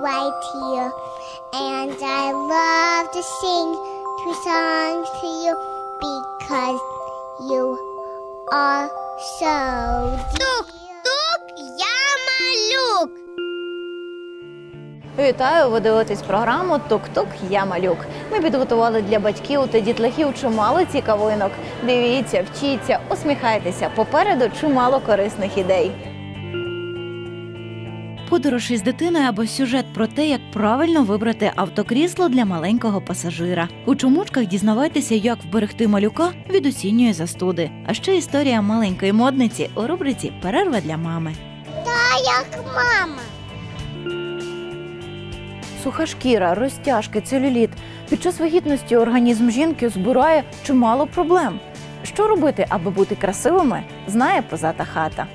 right here. And I love to sing two songs to you because you are so Тук, тук, я малюк. Вітаю! Ви дивитесь програму Тук-Тук Я малюк. Ми підготували для батьків та дітлахів чимало цікавинок. Дивіться, вчіться, усміхайтеся. Попереду чимало корисних ідей. Подорож із дитиною або сюжет про те, як правильно вибрати автокрісло для маленького пасажира. У чомучках дізнавайтеся, як вберегти малюка від осінньої застуди. А ще історія маленької модниці у рубриці Перерва для мами. Та як мама. Суха шкіра, розтяжки, целюліт. Під час вагітності організм жінки збирає чимало проблем. Що робити, аби бути красивими, знає позата хата.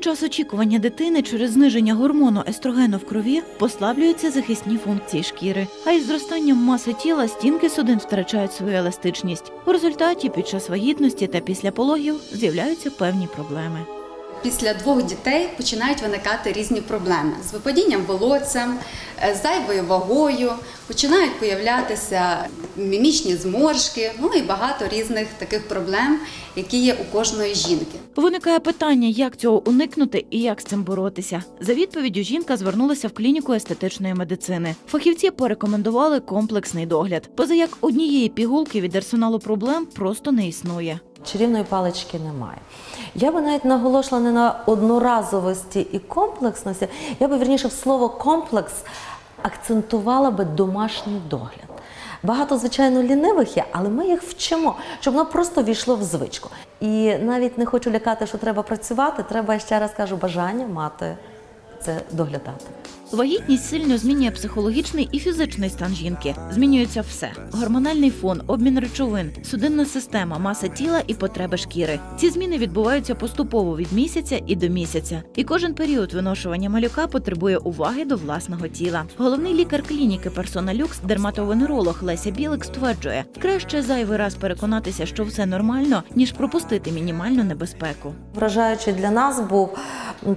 Час очікування дитини через зниження гормону естрогену в крові послаблюються захисні функції шкіри, а із зростанням маси тіла стінки судин втрачають свою еластичність. У результаті під час вагітності та після пологів з'являються певні проблеми. Після двох дітей починають виникати різні проблеми з випадінням волосся, е, зайвою вагою, починають появлятися мімічні зморшки, ну і багато різних таких проблем, які є у кожної жінки. Виникає питання, як цього уникнути і як з цим боротися. За відповіддю жінка звернулася в клініку естетичної медицини. Фахівці порекомендували комплексний догляд. Поза як однієї пігулки від арсеналу проблем просто не існує. Чарівної палички немає. Я би навіть наголошила не на одноразовості і комплексності, я би вірніше в слово комплекс акцентувала би домашній догляд. Багато, звичайно, лінивих є, але ми їх вчимо, щоб воно просто війшло в звичку. І навіть не хочу лякати, що треба працювати, треба ще раз кажу, бажання мати це доглядати. Вагітність сильно змінює психологічний і фізичний стан жінки. Змінюється все: гормональний фон, обмін речовин, судинна система, маса тіла і потреби шкіри. Ці зміни відбуваються поступово від місяця і до місяця. І кожен період виношування малюка потребує уваги до власного тіла. Головний лікар клініки Персона Люкс, дерматовенеролог Леся Білик стверджує, краще зайвий раз переконатися, що все нормально, ніж пропустити мінімальну небезпеку. Вражаючий для нас був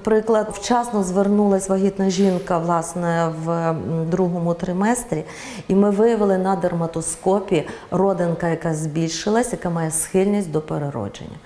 приклад. Вчасно звернулась вагітна жінка власне в другому триместрі, і ми виявили на дерматоскопі родинка, яка збільшилась, яка має схильність до переродження.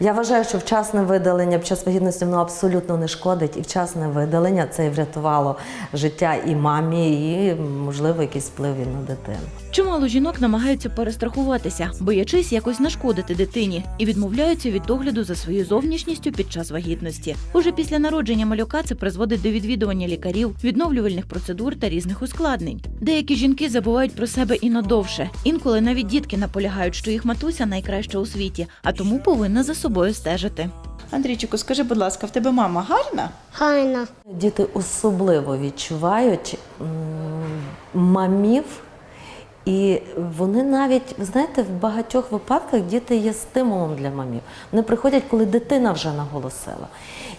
Я вважаю, що вчасне видалення під час вагітності воно абсолютно не шкодить, і вчасне видалення це і врятувало життя і мамі, і можливо якийсь вплив і на дитину. Чимало жінок намагаються перестрахуватися, боячись якось нашкодити дитині, і відмовляються від догляду за своєю зовнішністю під час вагітності. Уже після народження малюка це призводить до відвідування лікарів, відновлювальних процедур та різних ускладнень. Деякі жінки забувають про себе і надовше. Інколи навіть дітки наполягають, що їх матуся найкраща у світі, а тому повинна за собою стежити. Андрійчику, скажи, будь ласка, в тебе мама гарна? Гарно. Діти особливо відчувають мамів, і вони навіть, ви знаєте, в багатьох випадках діти є стимулом для мамів. Вони приходять, коли дитина вже наголосила.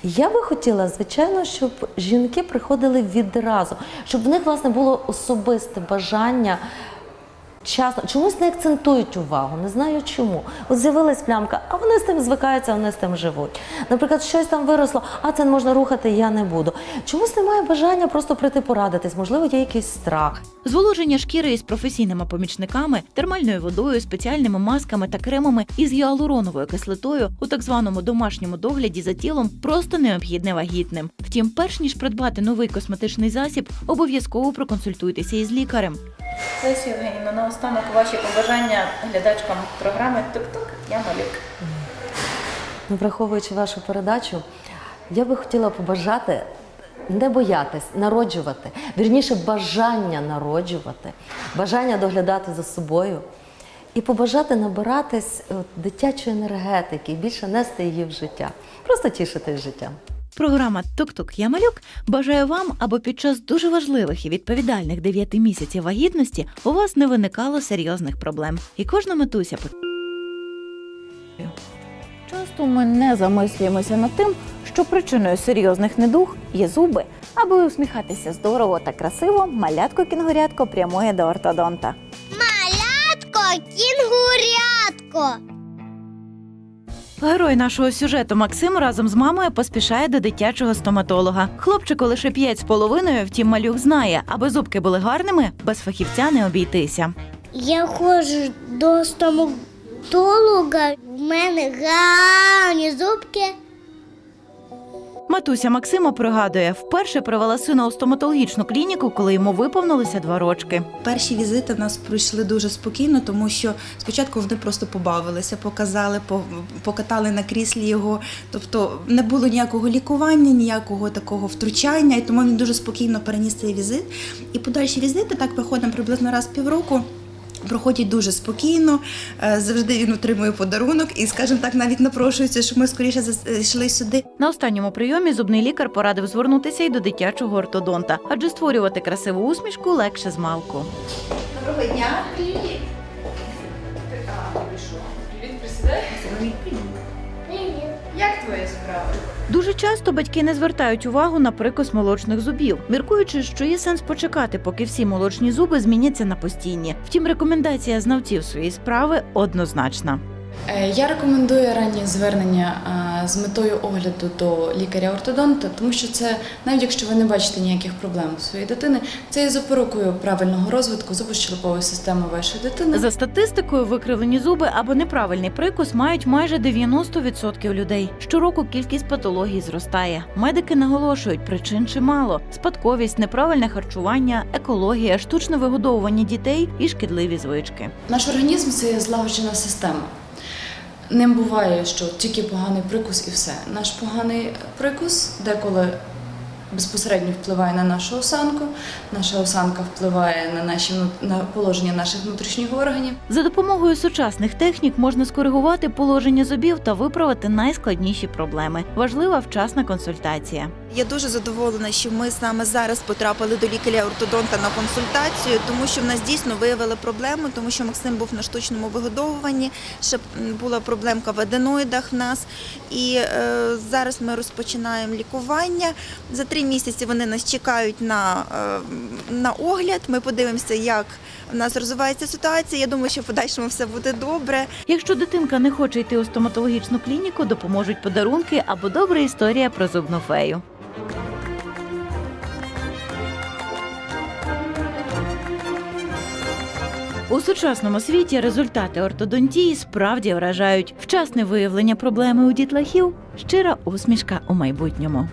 Я би хотіла, звичайно, щоб жінки приходили відразу, щоб в них власне було особисте бажання. Часно чомусь не акцентують увагу, не знаю чому. От з'явилась плямка, а вони з тим звикаються, вони з тим живуть. Наприклад, щось там виросло, а це не можна рухати, я не буду. Чомусь немає бажання просто прийти порадитись, можливо, є якийсь страх. Зволоження шкіри із професійними помічниками, термальною водою, спеціальними масками та кремами із гіалуроновою кислотою у так званому домашньому догляді за тілом просто необхідне вагітним. Втім, перш ніж придбати новий косметичний засіб, обов'язково проконсультуйтеся із лікарем. Лесі Євгенівна, наостанок ваші побажання глядачкам програми Тук-Тук, я малюк. Ну, Враховуючи вашу передачу, я би хотіла побажати не боятись народжувати, вірніше бажання народжувати, бажання доглядати за собою і побажати набиратись дитячої енергетики більше нести її в життя. Просто тішитись життям. Програма Тук-Тук Я малюк бажаю вам, аби під час дуже важливих і відповідальних 9 місяців вагітності у вас не виникало серйозних проблем. І кожна матуся Часто ми не замислюємося над тим, що причиною серйозних недуг є зуби. Аби усміхатися здорово та красиво, малятко кінгурятко прямує до ортодонта. Малятко, кінгурятко. Герой нашого сюжету Максим разом з мамою поспішає до дитячого стоматолога. Хлопчику лише п'ять з половиною, втім малюк знає, аби зубки були гарними, без фахівця не обійтися. Я ходжу до стоматолога. В мене гарні зубки. Матуся Максима пригадує, вперше привела сина у стоматологічну клініку, коли йому виповнилося два рочки. Перші візити в нас пройшли дуже спокійно, тому що спочатку вони просто побавилися, показали, по- покатали на кріслі його. Тобто не було ніякого лікування, ніякого такого втручання, і тому він дуже спокійно переніс цей візит. І подальші візити так проходимо приблизно раз в півроку. Проходять дуже спокійно, е, завжди він отримує подарунок і, скажімо так, навіть напрошується, щоб ми скоріше зас- йшли сюди. На останньому прийомі зубний лікар порадив звернутися й до дитячого ортодонта, адже створювати красиву усмішку легше з малку. Доброго дня. Привіт. Привіт, присідай. Як твої справи? Дуже часто батьки не звертають увагу на прикус молочних зубів, міркуючи, що є сенс почекати, поки всі молочні зуби зміняться на постійні. Втім, рекомендація знавців своєї справи однозначна. Е, Я рекомендую раннє звернення е, з метою огляду до лікаря-ортодонта, тому що це, навіть якщо ви не бачите ніяких проблем у своєї дитини, це є запорукою правильного розвитку зубощелепової системи вашої дитини. За статистикою, викривлені зуби або неправильний прикус мають майже 90% людей. Щороку кількість патологій зростає. Медики наголошують, причин чимало: спадковість, неправильне харчування, екологія, штучне вигодовування дітей і шкідливі звички. Наш організм це злагоджена система. Не буває, що тільки поганий прикус і все. Наш поганий прикус деколи безпосередньо впливає на нашу осанку, наша осанка впливає на наші на положення наших внутрішніх органів. За допомогою сучасних технік можна скоригувати положення зубів та виправити найскладніші проблеми. Важлива вчасна консультація. Я дуже задоволена, що ми саме зараз потрапили до лікаря-ортодонта на консультацію, тому що в нас дійсно виявили проблему, тому що Максим був на штучному вигодовуванні, ще була проблемка в аденоїдах в нас. І е, зараз ми розпочинаємо лікування. За три місяці вони нас чекають на, е, на огляд. Ми подивимося, як в нас розвивається ситуація. Я думаю, що в подальшому все буде добре. Якщо дитинка не хоче йти у стоматологічну клініку, допоможуть подарунки або добра історія про зубну фею. У сучасному світі результати ортодонтії справді вражають вчасне виявлення проблеми у дітлахів, щира усмішка у майбутньому.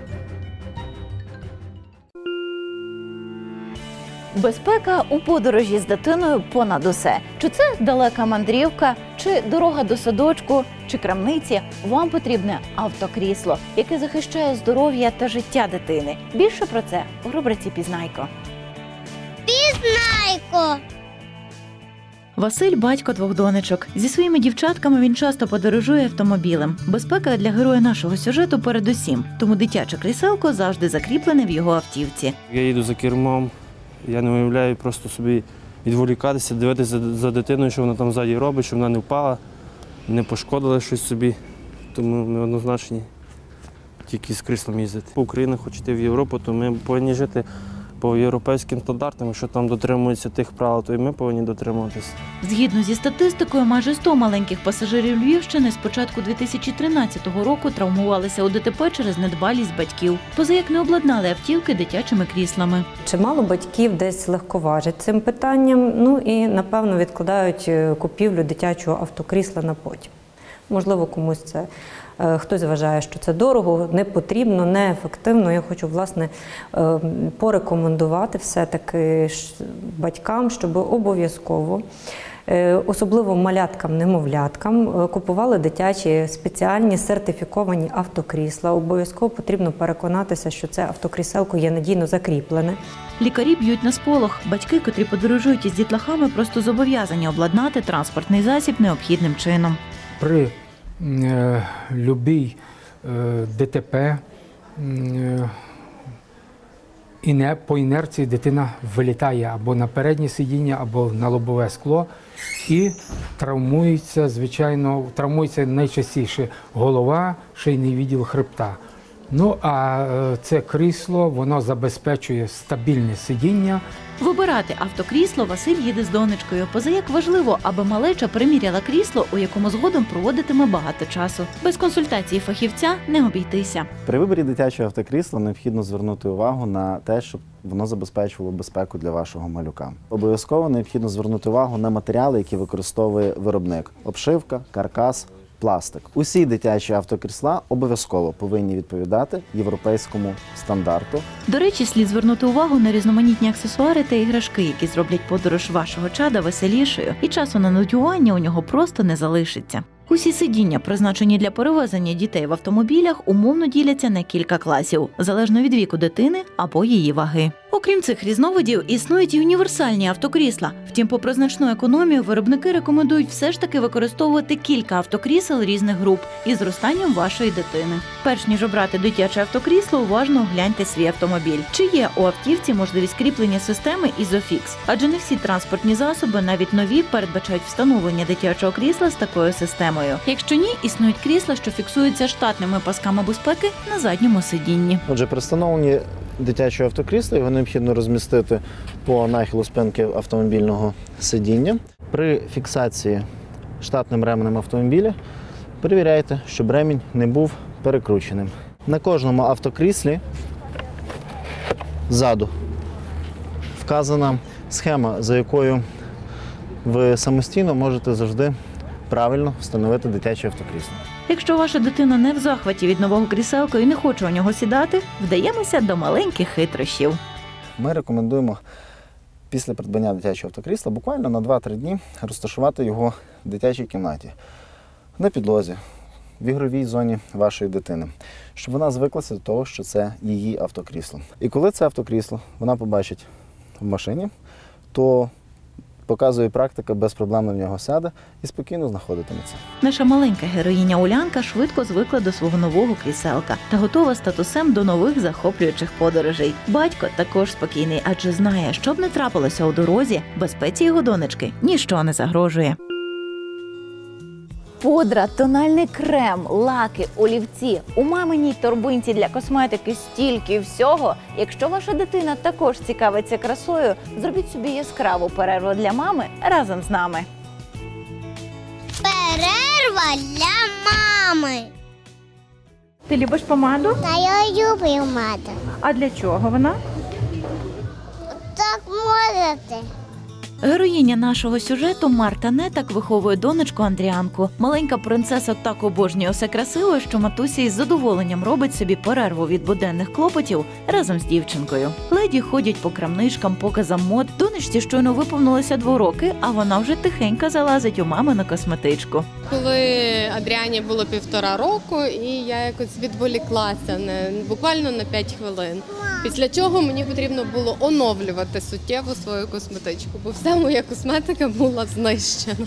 Безпека у подорожі з дитиною понад усе. Чи це далека мандрівка, чи дорога до садочку, чи крамниці, вам потрібне автокрісло, яке захищає здоров'я та життя дитини. Більше про це у рубриці Пізнайко. Айко. Василь батько двох донечок. Зі своїми дівчатками він часто подорожує автомобілем. Безпека для героя нашого сюжету передусім, тому дитяче кріселко завжди закріплене в його автівці. Я їду за кермом, я не уявляю просто собі відволікатися, дивитися за, дитиною, що вона там ззаді робить, щоб вона не впала, не пошкодила щось собі. Тому ми однозначні тільки з кріслом їздити. Україна хоче йти в Європу, то ми повинні жити по європейським стандартам. Якщо там дотримуються тих правил, то і ми повинні дотримуватися. Згідно зі статистикою, майже 100 маленьких пасажирів Львівщини з початку 2013 року травмувалися у ДТП через недбалість батьків, поза як не обладнали автівки дитячими кріслами. Чимало батьків десь легковажать цим питанням, ну і напевно відкладають е, купівлю дитячого автокрісла на потім. Можливо, комусь це хтось вважає, що це дорого, не потрібно, неефективно. Я хочу власне е, порекомендувати все-таки батькам, щоб обов'язково. е, Особливо маляткам, немовляткам е, купували дитячі спеціальні сертифіковані автокрісла. Обов'язково потрібно переконатися, що це автокріселко є надійно закріплене. Лікарі б'ють на сполох. Батьки, котрі подорожують із дітлахами, просто зобов'язані обладнати транспортний засіб необхідним чином. при е, любій е, ДТП і не по інерції дитина вилітає або на переднє сидіння, або на лобове скло і травмується, звичайно, травмується найчастіше голова, шийний відділ хребта. Ну а е, це крісло воно забезпечує стабільне сидіння. Вибирати автокрісло Василь їде з донечкою. Поза як важливо, аби малеча приміряла крісло, у якому згодом проводитиме багато часу. Без консультації фахівця не обійтися. При виборі дитячого автокрісла необхідно звернути увагу на те, щоб воно забезпечувало безпеку для вашого малюка. Обов'язково необхідно звернути увагу на матеріали, які використовує виробник: обшивка, каркас. Пластик. Усі дитячі автокрісла обов'язково повинні відповідати європейському стандарту. До речі, слід звернути увагу на різноманітні аксесуари та іграшки, які зроблять подорож вашого чада веселішою, і часу на нудьгування у нього просто не залишиться. Усі сидіння, призначені для перевезення дітей в автомобілях, умовно діляться на кілька класів, залежно від віку дитини або її ваги. Окрім цих різновидів, існують і універсальні автокрісла. Втім, попри значну економію, виробники рекомендують все ж таки використовувати кілька автокрісел різних груп із зростанням вашої дитини. Перш ніж обрати дитяче автокрісло, уважно огляньте свій автомобіль. Чи є у автівці можливість кріплення системи Isofix? Адже не всі транспортні засоби, навіть нові, передбачають встановлення дитячого крісла з такою системою. Якщо ні, існують крісла, що фіксуються штатними пасками безпеки на задньому сидінні. Отже, при встановленні дитячого автокрісла його необхідно розмістити по нахилу спинки автомобільного сидіння. При фіксації штатним ременем автомобіля перевіряйте, щоб ремінь не був перекрученим. На кожному автокріслі ззаду вказана схема, за якою ви самостійно можете завжди правильно встановити дитяче автокрісло. Якщо ваша дитина не в захваті від нового кріселка і не хоче у нього сідати, вдаємося до маленьких хитрощів. Ми рекомендуємо після придбання дитячого автокрісла буквально на 2-3 дні розташувати його в дитячій кімнаті на підлозі, в ігровій зоні вашої дитини, щоб вона звиклася до того, що це її автокрісло. І коли це автокрісло вона побачить в машині, то показує практика, без проблем в нього сяде і спокійно знаходитиметься. Наша маленька героїня Улянка швидко звикла до свого нового кріселка та готова статусем до нових захоплюючих подорожей. Батько також спокійний, адже знає, що б не трапилося у дорозі, безпеці його донечки ніщо не загрожує. Пудра, тональний крем, лаки, олівці. У маминій торбинці для косметики стільки всього. Якщо ваша дитина також цікавиться красою, зробіть собі яскраву перерву для мами разом з нами. Перерва для мами. Ти любиш помаду? Та я люблю мати. А для чого вона? Так можете. Героїня нашого сюжету Марта Нетак виховує донечку Андріанку. Маленька принцеса так обожнює все красиве, що матуся із задоволенням робить собі перерву від буденних клопотів разом з дівчинкою. Леді ходять по крамничкам, показам мод. Донечці щойно виповнилося два роки, а вона вже тихенько залазить у мами на косметичку. Коли Адріані було півтора року, і я якось відволіклася не буквально на 5 хвилин. Після чого мені потрібно було оновлювати суттєво свою косметичку, бо вся моя косметика була знищена.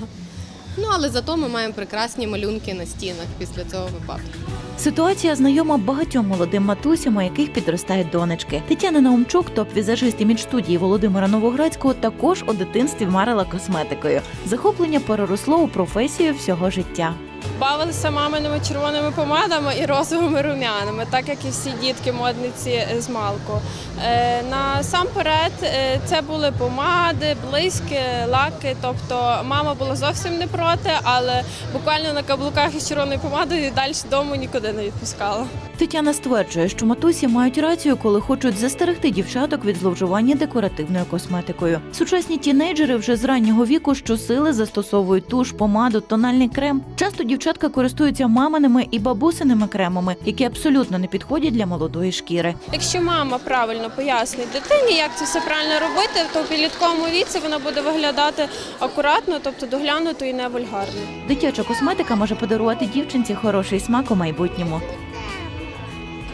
Ну але зато ми маємо прекрасні малюнки на стінах після цього випадку. Ситуація знайома багатьом молодим матусям, у яких підростають донечки. Тетяна Наумчук, топ-візажист імідж-студії Володимира Новоградського, також у дитинстві марила косметикою. Захоплення переросло у професію всього життя. Бавилися маминими червоними помадами і розовими рум'янами, так як і всі дітки модниці з малку. Е, насамперед, е, це були помади, близькі, лаки. Тобто мама була зовсім не проти, але буквально на каблуках із червоною помадою далі дому нікуди не відпускала. Тетяна стверджує, що матусі мають рацію, коли хочуть застерегти дівчаток від зловживання декоративною косметикою. Сучасні тінейджери вже з раннього віку щосили застосовують туш, помаду, тональний крем. Часто дівчатка користуються маминими і бабусиними кремами, які абсолютно не підходять для молодої шкіри. Якщо мама правильно пояснить дитині, як це все правильно робити, то в підлітковому віці вона буде виглядати акуратно, тобто доглянуто і не вульгарно. Дитяча косметика може подарувати дівчинці хороший смак у майбутньому.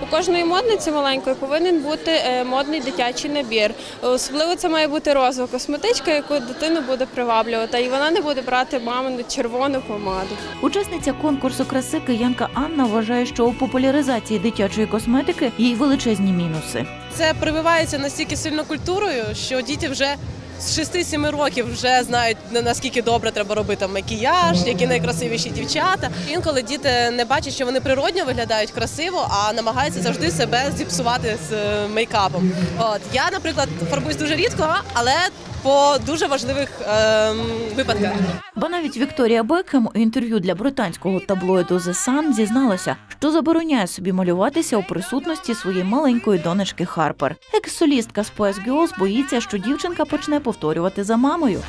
У кожної модниці маленької повинен бути е, модний дитячий набір. Особливо це має бути розова косметичка, яку дитину буде приваблювати, і вона не буде брати мамину червону помаду. Учасниця конкурсу краси киянка Анна вважає, що у популяризації дитячої косметики є й величезні мінуси. Це прививається настільки сильно культурою, що діти вже з 6-7 років вже знають на- наскільки добре треба робити макіяж, які найкрасивіші дівчата. Інколи діти не бачать, що вони природньо виглядають красиво, а намагаються завжди себе зіпсувати з е, мейкапом. От я, наприклад, фарбуюсь дуже рідко, але по дуже важливих ем, випадках. Бо навіть Вікторія Бекхем у інтерв'ю для британського таблоїду The Sun зізналася, що забороняє собі малюватися у присутності своєї маленької донечки Харпер. Екс-солістка Spice Girls боїться, що дівчинка почне повторювати за мамою.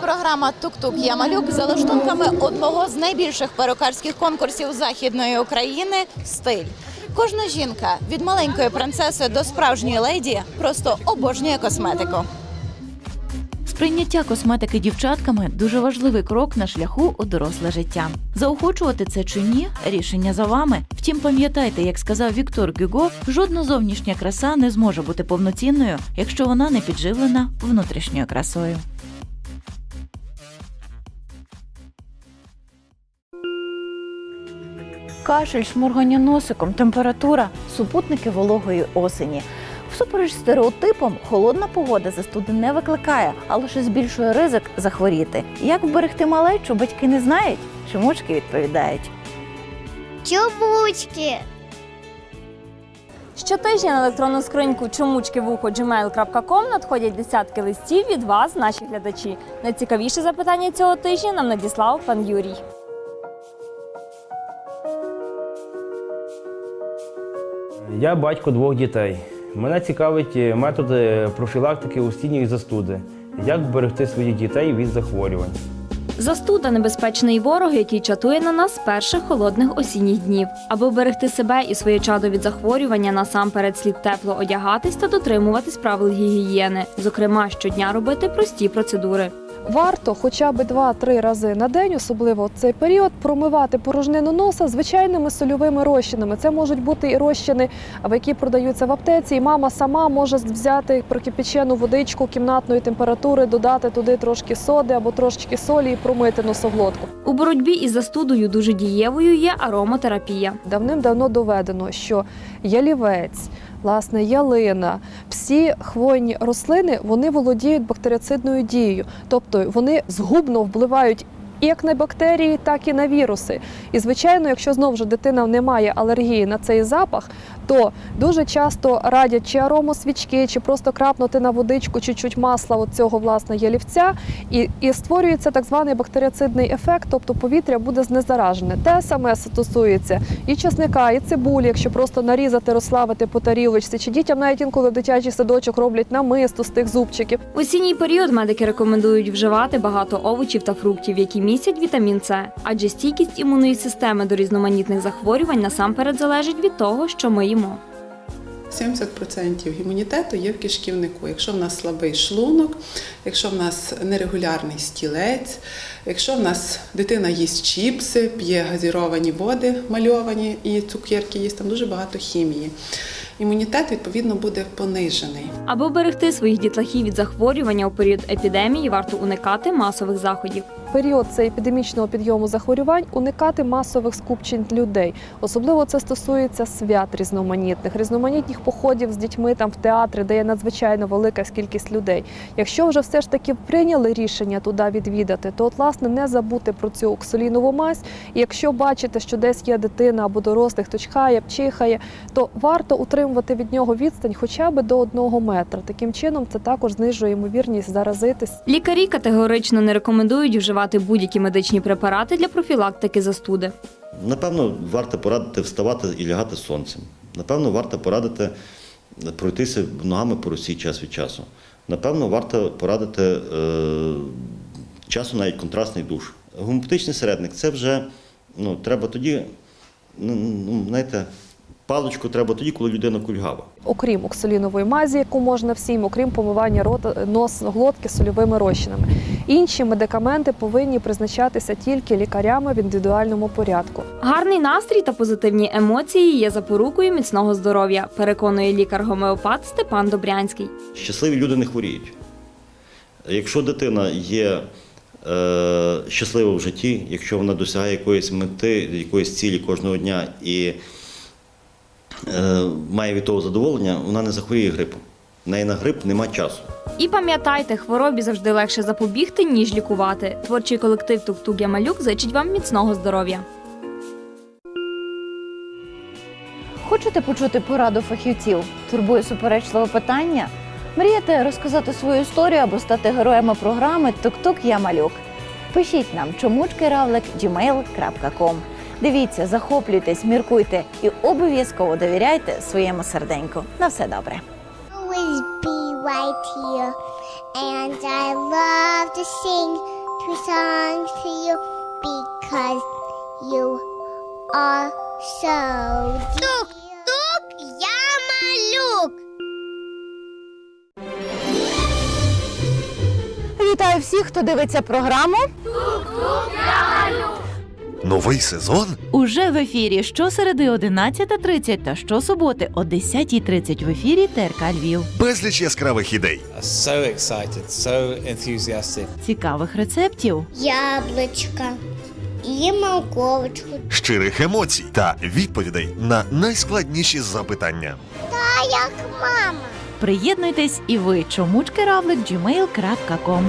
Програма Тук-Тук Я малюк за лаштунками одного з найбільших перукарських конкурсів західної України стиль. Кожна жінка від маленької принцеси до справжньої леді просто обожнює косметику. Сприйняття косметики дівчатками дуже важливий крок на шляху у доросле життя. Заохочувати це чи ні рішення за вами. Втім, пам'ятайте, як сказав Віктор Гюго, жодна зовнішня краса не зможе бути повноцінною, якщо вона не підживлена внутрішньою красою. Кашель, шморгання носиком, температура, супутники вологої осені. Всупереч стереотипам, холодна погода застуди не викликає, а лише збільшує ризик захворіти. Як вберегти малечу, батьки не знають, чомучки відповідають. Чубучки. Щотижня на електронну скриньку чомучкивухо.gmail.com надходять десятки листів від вас, наші глядачі. Найцікавіше запитання цього тижня нам надіслав пан Юрій. Я батько двох дітей. Мене цікавить е, методи профілактики устійної застуди. Як вберегти своїх дітей від захворювань? Застуда небезпечний ворог, який чатує на нас з перших холодних осінніх днів. Аби вберегти себе і своє чадо від захворювання, насамперед слід тепло одягатись та дотримуватись правил гігієни. Зокрема, щодня робити прості процедури. Варто хоча б 2-3 рази на день, особливо в цей період, промивати порожнину носа звичайними сольовими розчинами. Це можуть бути і розчини, які продаються в аптеці. І мама сама може взяти прокипячену водичку кімнатної температури, додати туди трошки соди або трошечки солі і промити носоглотку. У боротьбі із застудою дуже дієвою є ароматерапія. Давним-давно доведено, що ялівець, власне, ялина, всі хвойні рослини вони володіють бактерицидною дією, тобто вони згубно впливають. І як на бактерії, так і на віруси. І звичайно, якщо знову ж дитина не має алергії на цей запах, то дуже часто радять чи аромосвічки, чи просто крапнути на водичку чуть-чуть масла от цього власне ялівця, і, і створюється так званий бактеріцидний ефект, тобто повітря буде знезаражене. Те саме стосується і чесника, і цибулі, якщо просто нарізати, розслабити по тарілочці, чи дітям навіть інколи дитячий садочок роблять намисто з тих зубчиків. В осінній період медики рекомендують вживати багато овочів та фруктів, які містять вітамін С, адже стійкість імунної системи до різноманітних захворювань насамперед залежить від того, що ми їмо. 70% імунітету є в кишківнику. Якщо в нас слабий шлунок, якщо в нас нерегулярний стілець, якщо в нас дитина їсть чіпси, п'є газіровані води мальовані і цукерки їсть, там дуже багато хімії. Імунітет, відповідно, буде понижений. Аби вберегти своїх дітлахів від захворювання у період епідемії, варто уникати масових заходів. період цей епідемічного підйому захворювань уникати масових скупчень людей. Особливо це стосується свят різноманітних, різноманітних походів з дітьми там в театри, де є надзвичайно велика кількість людей. Якщо вже все ж таки прийняли рішення туди відвідати, то от власне не забути про цю оксолінову мазь. І якщо бачите, що десь є дитина або дорослий, хто чхає, чихає, то варто утримувати від нього відстань хоча б до одного метра. Таким чином це також знижує ймовірність заразитись. Лікарі категорично не рекомендують вживати будь-які медичні препарати для профілактики застуди. Напевно, варто порадити вставати і лягати сонцем. Напевно, варто порадити пройтися ногами по русі час від часу. Напевно, варто порадити е, часу навіть контрастний душ. Гомеопатичний середник це вже ну, треба тоді, ну, ну, знаєте, паличку треба тоді, коли людина кульгава. окрім оксалінової мазі, яку можна всім, окрім помивання рота, нос, глотки сольовими розчинами. Інші медикаменти повинні призначатися тільки лікарями в індивідуальному порядку. Гарний настрій та позитивні емоції є запорукою міцного здоров'я, переконує лікар-гомеопат Степан Добрянський. Щасливі люди не хворіють. Якщо дитина є е, щаслива в житті, якщо вона досягає якоїсь мети, якоїсь цілі кожного дня і має від того задоволення, вона не захворіє грипом. В неї на грип нема часу. І пам'ятайте, хворобі завжди легше запобігти, ніж лікувати. Творчий колектив Тук-Тук Ямалюк зичить вам міцного здоров'я. Хочете почути пораду фахівців? Турбує суперечливе питання? Мрієте розказати свою історію або стати героями програми Тук-Тук Я малюк? Пишіть нам чомучкиравлик.gmail.com Дивіться, захоплюйтесь, міркуйте і обов'язково довіряйте своєму серденьку. На все добре. Always be right here. And I love to sing two songs to you because you are so Тук, тук, я малюк. Вітаю всіх, хто дивиться програму. Новий сезон Уже в ефірі щосереди 11.30 та щосуботи о 10.30 в ефірі ТРК Львів. безліч яскравих ідей, So excited, so enthusiastic. Цікавих рецептів. Яблочко і морковочку. щирих емоцій та відповідей на найскладніші запитання. Та як мама. Приєднуйтесь і ви чомучкиравлик.gmail.com